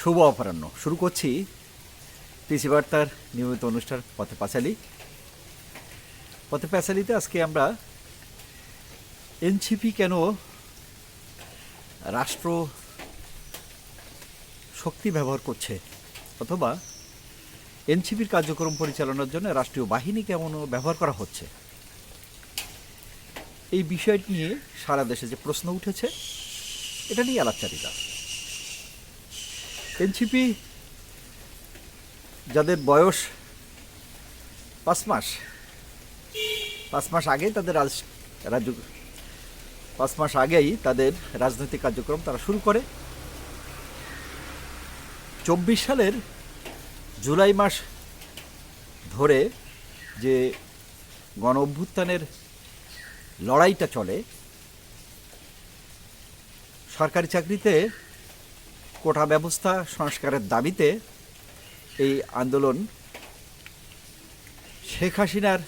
শুভ অপরাহ্ন। শুরু করছি পিসি বার্তার নিয়মিত অনুষ্ঠান পথে পাঁচালি। পথে পাঁচালিতে আজকে আমরা এনসিপি কেন রাষ্ট্র শক্তি ব্যবহার করছে অথবা এনসিপির কার্যক্রম পরিচালনার জন্য রাষ্ট্রীয় বাহিনী কেমন ব্যবহার করা হচ্ছে? এই বিষয়টি নিয়ে সারা দেশে যে প্রশ্ন উঠেছে, এটা নিয়ে আলাপচারিতা। এনসিপি যাদের বয়স পাঁচ মাস। পাঁচ মাস আগেই তাদের রাজ রাজ্য পাঁচ মাস আগেই তাদের রাজনৈতিক কার্যক্রম তারা শুরু করে। চব্বিশ সালের জুলাই মাস ধরে যে গণ অভ্যুত্থানের লড়াইটা চলে, সরকারি চাকরিতে কোটা ব্যবস্থা সংস্কারের দাবিতে এই আন্দোলন শেখ হাসিনার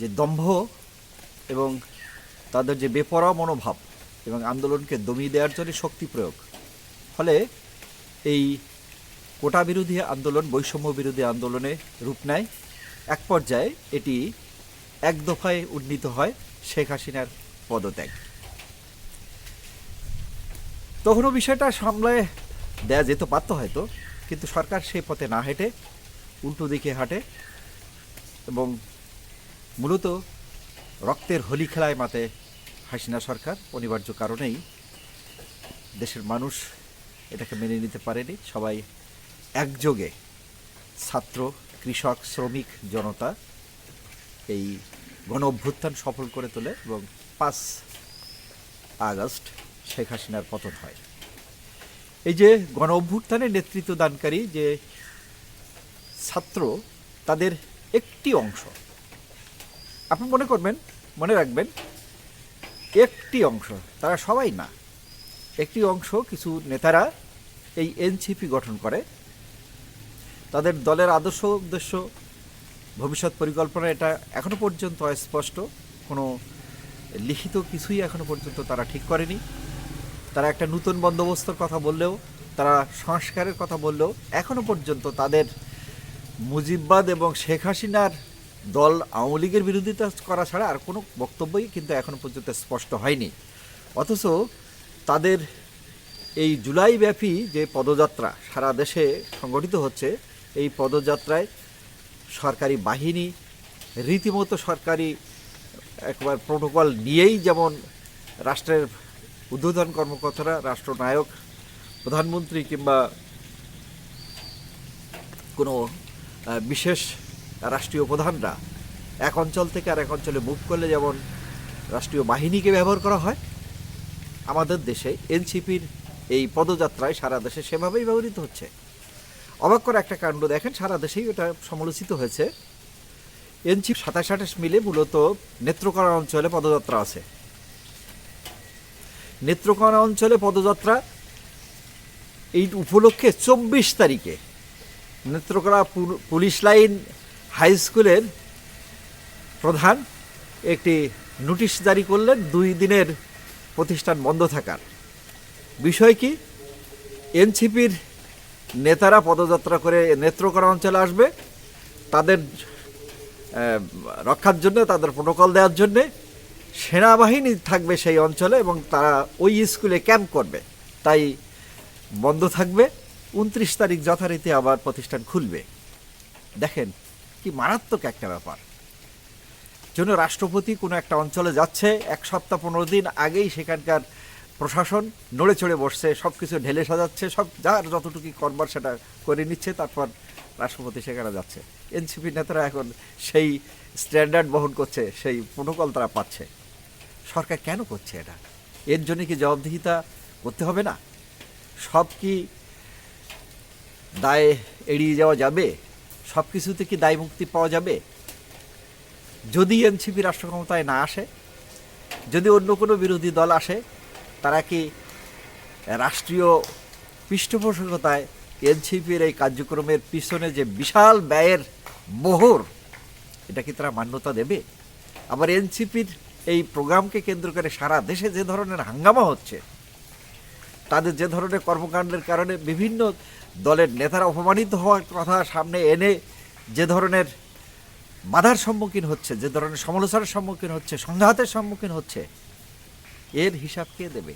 যে দম্ভ এবং তাদের যে বেপরোয়া মনোভাব এবং আন্দোলনকে দমিয়ে দেওয়ার জন্য শক্তি প্রয়োগ, ফলে এই কোটা বিরোধী আন্দোলন, বৈষম্য বিরোধী আন্দোলনে রূপ নেয়। এক পর্যায়ে এটি এক দফায় উন্নীত হয় শেখ হাসিনার পদত্যাগ। তখনও বিষয়টা সামলায় দেয়া যেত পারত হয়তো, কিন্তু সরকার সেই পথে না হেঁটে, উল্টো দিকে হাঁটে এবং মূলত রক্তের হোলি খেলায় মাতে হাসিনা সরকার। অনিবার্য কারণেই দেশের মানুষ এটাকে মেনে নিতে পারেনি। সবাই একযোগে ছাত্র, কৃষক, শ্রমিক, জনতা এই গণ অভ্যুত্থান সফল করে তোলে এবং পাঁচ আগস্ট শেখ হাসিনার পতন হয়। এই যে গণ অভ্যুত্থানের নেতৃত্ব দানকারী যে ছাত্র, তাদের একটি অংশ। আপনি মনে করবেন, মনে রাখবেন, একটি অংশ, তারা সবাই না। একটি অংশ কিছু নেতারা এই এনসিপি গঠন করে। তাদের দলের আদর্শ উদ্দেশ্য, ভবিষ্যৎ পরিকল্পনা এটা এখনও পর্যন্ত অস্পষ্ট। কোনো লিখিত কিছুই এখনও পর্যন্ত তারা ঠিক করেনি। তারা একটা নতুন বন্দোবস্তর কথা বললেও, তারা সংস্কারের কথা বললেও এখনও পর্যন্ত তাদের মুজিববাদ এবং শেখ হাসিনার দল আওয়ামী লীগের বিরোধিতা করা ছাড়া আর কোনো বক্তব্যই কিন্তু এখনও পর্যন্ত স্পষ্ট হয়নি। অথচ তাদের এই জুলাই ব্যাপী যে পদযাত্রা সারা দেশে সংগঠিত হচ্ছে, এই পদযাত্রায় সরকারি বাহিনী, রীতিমতো সরকারি একবার প্রোটোকল নিয়েই যেমন রাষ্ট্রের উদ্বোধন কর্মকর্তারা, রাষ্ট্রনায়ক, প্রধানমন্ত্রী কিংবা কোনো বিশেষ রাষ্ট্রীয় প্রধানরা এক অঞ্চল থেকে আর এক অঞ্চলে মুভ করলে যেমন রাষ্ট্রীয় বাহিনীকে ব্যবহার করা হয়, আমাদের দেশে এনসিপির এই পদযাত্রায় সারা দেশে সেভাবেই ব্যবহৃত হচ্ছে। অবাক করা একটা কাণ্ড, দেখেন সারা দেশেই এটা সমালোচিত হয়েছে। এনসিপি সাতাশ আঠাশ মিলে মূলত নেত্রকোনা অঞ্চলে পদযাত্রা আছে। নেত্রকোনা অঞ্চলে পদযাত্রা। এই উপলক্ষে চব্বিশ তারিখে নেত্রকোনা পুলিশ লাইন হাই স্কুলের প্রধান একটি নোটিশ জারি করলেন, দুই দিনের প্রতিষ্ঠান বন্ধ থাকার। বিষয় কি? এনসিপির নেতারা পদযাত্রা করে নেত্রকোনা অঞ্চলে আসবে। তাদের রক্ষার জন্য, তাদের প্রোটোকল দেওয়ার জন্যে সেনাবাহিনী থাকবে সেই অঞ্চলে এবং তারা ওই স্কুলে ক্যাম্প করবে। তাই বন্ধ থাকবে। উনত্রিশ তারিখ যথারীতি আবার প্রতিষ্ঠান খুলবে। দেখেন, কি মারাত্মক একটা ব্যাপার। জন্য রাষ্ট্রপতি কোনো একটা অঞ্চলে যাচ্ছে, এক সপ্তাহ পনেরো দিন আগেই সেখানকার প্রশাসন নড়ে চড়ে বসছে সব কিছু ঢেলে সাজাচ্ছে, সব যার যতটুকু করবার সেটা করে নিচ্ছে, তারপর রাষ্ট্রপতি সেখানে যাচ্ছে। এনসিপি নেতারা এখন সেই স্ট্যান্ডার্ড বহন করছে, সেই প্রোটোকল তারা পাচ্ছে। সরকার কেন করছে এটা? এর জন্য কি জবাবদিহিতা করতে হবে না? সব কি দায় এড়িয়ে যাওয়া যাবে? সব কিছুতে কি দায় মুক্তি পাওয়া যাবে? যদি এনসিপি রাষ্ট্র ক্ষমতায় না আসে, যদি অন্য কোনো বিরোধী দল আসে, তারা কি রাষ্ট্রীয় পৃষ্ঠপোষকতায় এনসিপির এই কার্যক্রমের পিছনে যে বিশাল ব্যয়ের মোহর, এটা কি তারা মান্যতা দেবে? আবার এনসিপির এই প্রোগ্রামকে কেন্দ্র করে সারা দেশে যে ধরনের হাঙ্গামা হচ্ছে, তাদের যে ধরনের কর্মকাণ্ডের কারণে বিভিন্ন দলের নেতারা অপমানিত হওয়ার কথা সামনে এনে যে ধরনের বাধার সম্মুখীন হচ্ছে, যে ধরনের সমালোচনার সম্মুখীন হচ্ছে, সংঘাতের সম্মুখীন হচ্ছে, এর হিসাব কে দেবে?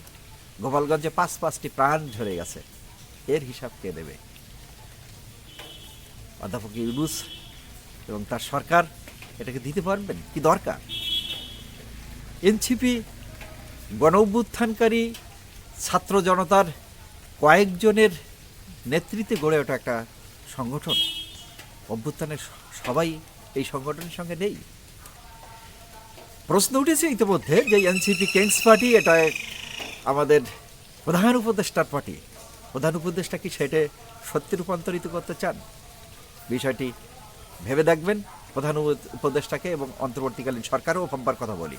গোপালগঞ্জে পাঁচ পাঁচটি প্রাণ ঝরে গেছে, এর হিসাব কে দেবে? অধ্যাপক ইউনুস এবং তার সরকার এটাকে দিতে পারবেন? কি দরকার? এনসিপি গণ অভ্যুত্থানকারী ছাত্র জনতার কয়েকজনের নেতৃত্বে গড়ে ওঠা একটা সংগঠন। অভ্যুত্থানের সবাই এই সংগঠনের সঙ্গে নেই। প্রশ্ন উঠেছে ইতিমধ্যে যে এনসিপি কিংস পার্টি এটা আমাদের প্রধান উপদেষ্টার পার্টি। প্রধান উপদেষ্টা কি সেটা সত্যি রূপান্তরিত করতে চান? বিষয়টি ভেবে দেখবেন। প্রধান উপদেষ্টাকে এবং অন্তর্বর্তীকালীন সরকারও ভাববার কথা বলি।